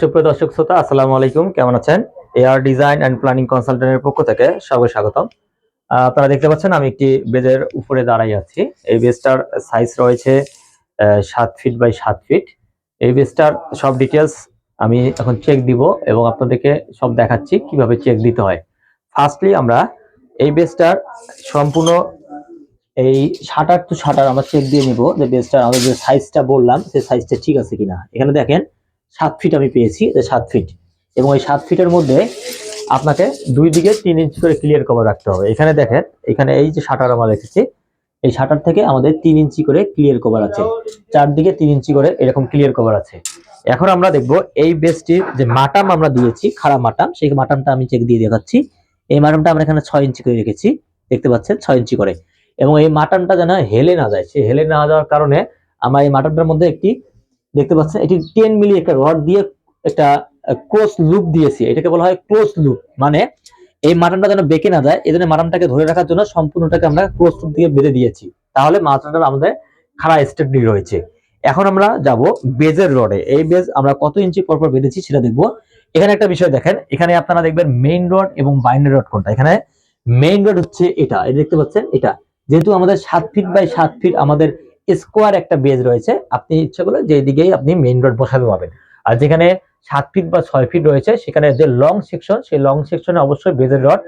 সুপ্রিয় দর্শক শ্রোতা, আসসালামু আলাইকুম। কেমন আছেন? এআর ডিজাইন অ্যান্ড প্ল্যানিং কনসালটেন্টের পক্ষ থেকে সবাই স্বাগতম। আপনারা দেখতে পাচ্ছেন আমি একটি বেজের উপরে দাঁড়াই আছি। এই বেজটার সাইজ রয়েছে সাত ফিট বাই সাত ফিট এই বেজটার সব ডিটেলস আমি এখন চেক দিব এবং আপনাদেরকে সব দেখাচ্ছি কীভাবে চেক দিতে হয়। ফার্স্টলি আমরা এই বেজটার সম্পূর্ণ এই শাটার টু শাটার আমরা চেক দিয়ে নিব যে বেজটার আমাদের যে সাইজটা বললাম, সেই সাইজটা ঠিক আছে কিনা। এখানে দেখেন সাত ফিট আমি পেয়েছি সাত ফিট এবং এই সাত ফিটের মধ্যে আপনাকে দুই দিকে তিন ইঞ্চি করে ক্লিয়ার কভার রাখতে হবে। এখানে দেখেন, এখানে এই যে শাটার আমরা রেখেছি, এই শাটার থেকে আমাদের তিন ইঞ্চি করে ক্লিয়ার কভার আছে। চারদিকে তিন ইঞ্চি করে এরকম ক্লিয়ার কভার আছে। এখন আমরা দেখব এই বেসটির যে মাটাম আমরা দিয়েছি খারাপ মাটাম, সেই মাটামটা আমি চেক দিয়ে দেখাচ্ছি। এই মাটামটা আমরা এখানে ছয় ইঞ্চি করে রেখেছি, দেখতে পাচ্ছেন, ছয় ইঞ্চি করে। এবং এই মাটামটা যেন হেলে না যায় সে হেলে না যাওয়ার কারণে আমরা এই মাটামটার মধ্যে একটি দেখতে পাচ্ছেন, এটি টেন মিলি একটা রড দিয়ে একটা ক্লোজ লুপ দিয়েছি। এটাকে বলা হয় ক্লোজ লুপ মানে এই মাটনটা যেন বেঁকে না যায় এই জন্য মাটনটাকে ধরে রাখার জন্য সম্পূর্ণটাকে আমরা ক্লোজ লুপ দিয়ে বেঁধে দিয়েছি। তাহলে মাটনটা আমাদের খাড়া স্টেপলি রয়েছে। এখন আমরা যাব বেজের রডে। এই বেজ আমরা কত ইঞ্চি পর পর বেঁধেছি সেটা দেখব। এখানে একটা বিষয় দেখেন, এখানে আপনারা দেখবেন মেইন রড এবং বাইন্ডার রড কোনটা। এখানে মেইন রড হচ্ছে এটা। এই দেখতে পাচ্ছেন, এটা। যেহেতু আমাদের সাত ফিট বাই সাত ফিট আমাদের স্কোয়ার একটা বেজ রয়েছে, আপনি ইচ্ছা করলে যে দিকেই আপনি মেইন রোড বসাতে পাবেন আর যেখানে সাত ফিট বা ছয় ফিট রয়েছে, সেখানে যে লং সেকশন সেই লং সেকশনে অবশ্যই বেজের রড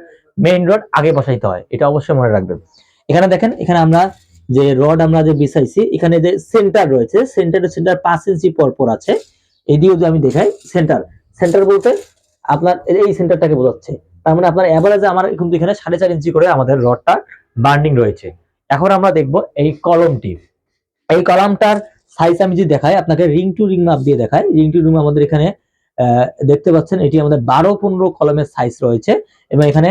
মেইন রড আগে বসাইতে হয়। এটা অবশ্যই মনে রাখবেন। এখানে দেখেন, এখানে আমরা যে রড আমরা যে বিছাইছি, এখানে যে সেন্টার রয়েছে সেন্টারের সেন্টার পাঁচ ইঞ্চি পর পর আছে। এদিকেও যদি আমি দেখাই সেন্টার সেন্টার বলতে আপনার এই সেন্টারটাকে বোঝাচ্ছে। তার মানে আপনার অ্যাভারেজে আমার কিন্তু এখানে সাড়ে চার ইঞ্চি করে আমাদের রডটা বার্নিং রয়েছে। এখন আমরা দেখব এই কলমটি এই কলামটার সাইজ আমি যদি দেখাই, আপনাকে রিং টু রিং মাপ দিয়ে দেখাই। রিং টু রিং আমাদের এখানে দেখতে পাচ্ছেন, এটি আমাদের বারো পনেরো কলমের সাইজ রয়েছে এবং এখানে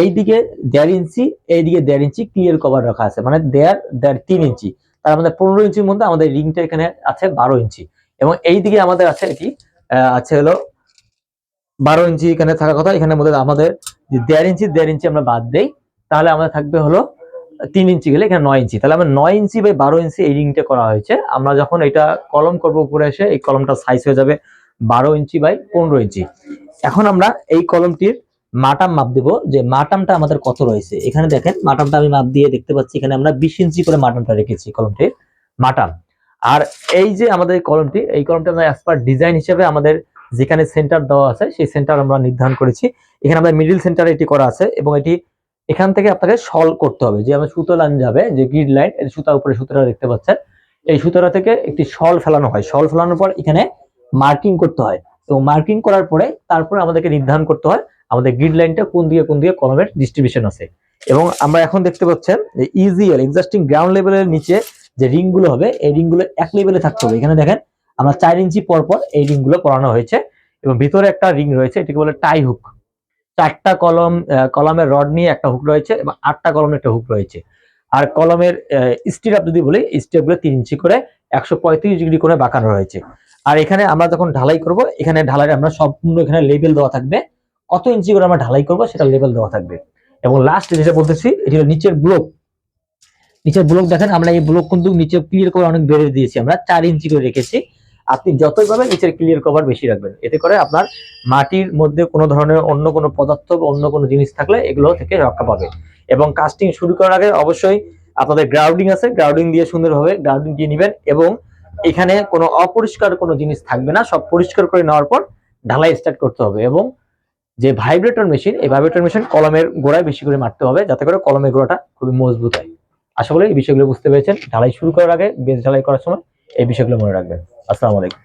এইদিকে দেড় ইঞ্চি, এইদিকে দেড় ইঞ্চি ক্লিয়ার কভার রাখা আছে। মানে দেড় দেড় তিন ইঞ্চি। তার আমাদের পনেরো ইঞ্চির মধ্যে আমাদের রিংটা এখানে আছে বারো ইঞ্চি। এবং এইদিকে আমাদের আছে এটি আছে হলো বারো ইঞ্চি এখানে থাকার কথা। এখানে মধ্যে আমাদের দেড় ইঞ্চি দেড় ইঞ্চি আমরা বাদ দেই, তাহলে আমাদের থাকবে হলো তিন ইঞ্চি গেলে এখানে নয় ইঞ্চি। তাহলে আমরা নয় ইঞ্চি বাই বারো ইঞ্চি এই রিংটা করা হয়েছে। আমরা যখন এটা কলম করব উপরে এসে, এই কলমটা সাইজ হয়ে যাবে বারো ইঞ্চি বাই পনেরো ইঞ্চি। এখন আমরা এই কলমটির মাটাম মাপ দেব যে মাটামটা আমাদের কত রয়েছে। এখানে দেখেন, মাটামটা আমি মাপ দিয়ে দেখতে পাচ্ছি, এখানে আমরা বিশ ইঞ্চি করে মাটামটা রেখেছি কলমটির মাটাম। আর এই যে আমাদের কলমটি, এই কলমটা আমরা অ্যাজ পার ডিজাইন হিসেবে আমাদের যেখানে সেন্টার দেওয়া আছে, সেই সেন্টার আমরা নির্ধারণ করেছি। এখানে আমাদের মিডিল সেন্টার এটি করা আছে এবং এটি এখান থেকে আপনাকে সল করতে হবে। যে আমার সুতো লাইন যাবে, যে গ্রিড লাইন এই সুতার উপরে সুতোটা দেখতে পাচ্ছেন, এই সুতোটা থেকে একটি সল ফেলানো হয়। সল ফেলানোর পর এখানে মার্কিং করতে হয়। তো মার্কিং করার পরে তারপরে আমাদেরকে নির্ধারণ করতে হয়, আমাদের গ্রিড লাইনটা কোন দিকে কোন দিকে কলমের ডিস্ট্রিবিউশন আছে। এবং আমরা এখন দেখতে পাচ্ছেন যে ইজিএল এক্সাস্টিং গ্রাউন্ড লেভেলের নিচে যে রিংগুলো হবে, এই রিংগুলো এক লেভেলে থাকতে হবে। এখানে দেখেন, আমরা চার ইঞ্চি পর পর এই রিংগুলো করানো হয়েছে এবং ভিতরে একটা রিং রয়েছে, এটিকে বলে টাই হুক চারটা কলম কলমের রড নিয়ে একটা হুক রয়েছে এবং আটটা কলমের একটা হুক রয়েছে। আর কলমের স্টিরাপ যদি বলি স্টেপগুলো তিন ইঞ্চি করে একশো পঁয়ত্রিশ ডিগ্রি করে বাঁকানো রয়েছে। আর এখানে আমরা যখন ঢালাই করব, এখানে ঢালাই আমরা সম্পূর্ণ এখানে লেবেল দেওয়া থাকবে। কত ইঞ্চি করে আমরা ঢালাই করব, সেটা লেবেল দেওয়া থাকবে। এবং লাস্ট যেটা বলতেছি, এটি হলো নিচের ব্লক নিচের ব্লক দেখেন, আমরা এই ব্লক কিন্তু নিচে ক্লিয়ার করে অনেক বেড়ে দিয়েছি। আমরা চার ইঞ্চি করে রেখেছি। আপনি যতই পাবেন নিচের ক্লিয়ার কভার বেশি রাখবেন। এতে করে আপনার মাটির মধ্যে কোনো ধরনের অন্য কোনো পদার্থ বা অন্য কোনো জিনিস থাকলে এগুলো থেকে রক্ষা পাবে। এবং কাস্টিং শুরু করার আগে অবশ্যই আপনাদের গ্রাউন্ডিং আছে। গ্রাউন্ডিং দিয়ে সুন্দরভাবে গ্রাউন্ডিং দিয়ে নেবেন এবং এখানে কোনো অপরিষ্কার কোনো জিনিস থাকবে না। সব পরিষ্কার করে নেওয়ার পর ঢালাই স্টার্ট করতে হবে এবং যে ভাইব্রেটর মেশিন এই ভাইব্রেটর মেশিন কলমের গোড়ায় বেশি করে মারতে হবে যাতে করে কলমের গোড়াটা খুবই মজবুত হয়। আশা করি এই বিষয়গুলো বুঝতে পেরেছেন। ঢালাই শুরু করার আগে বেশ ঢালাই করার সময় এই বিষয়গুলো মনে রাখবেন। আসসালামু আলাইকুম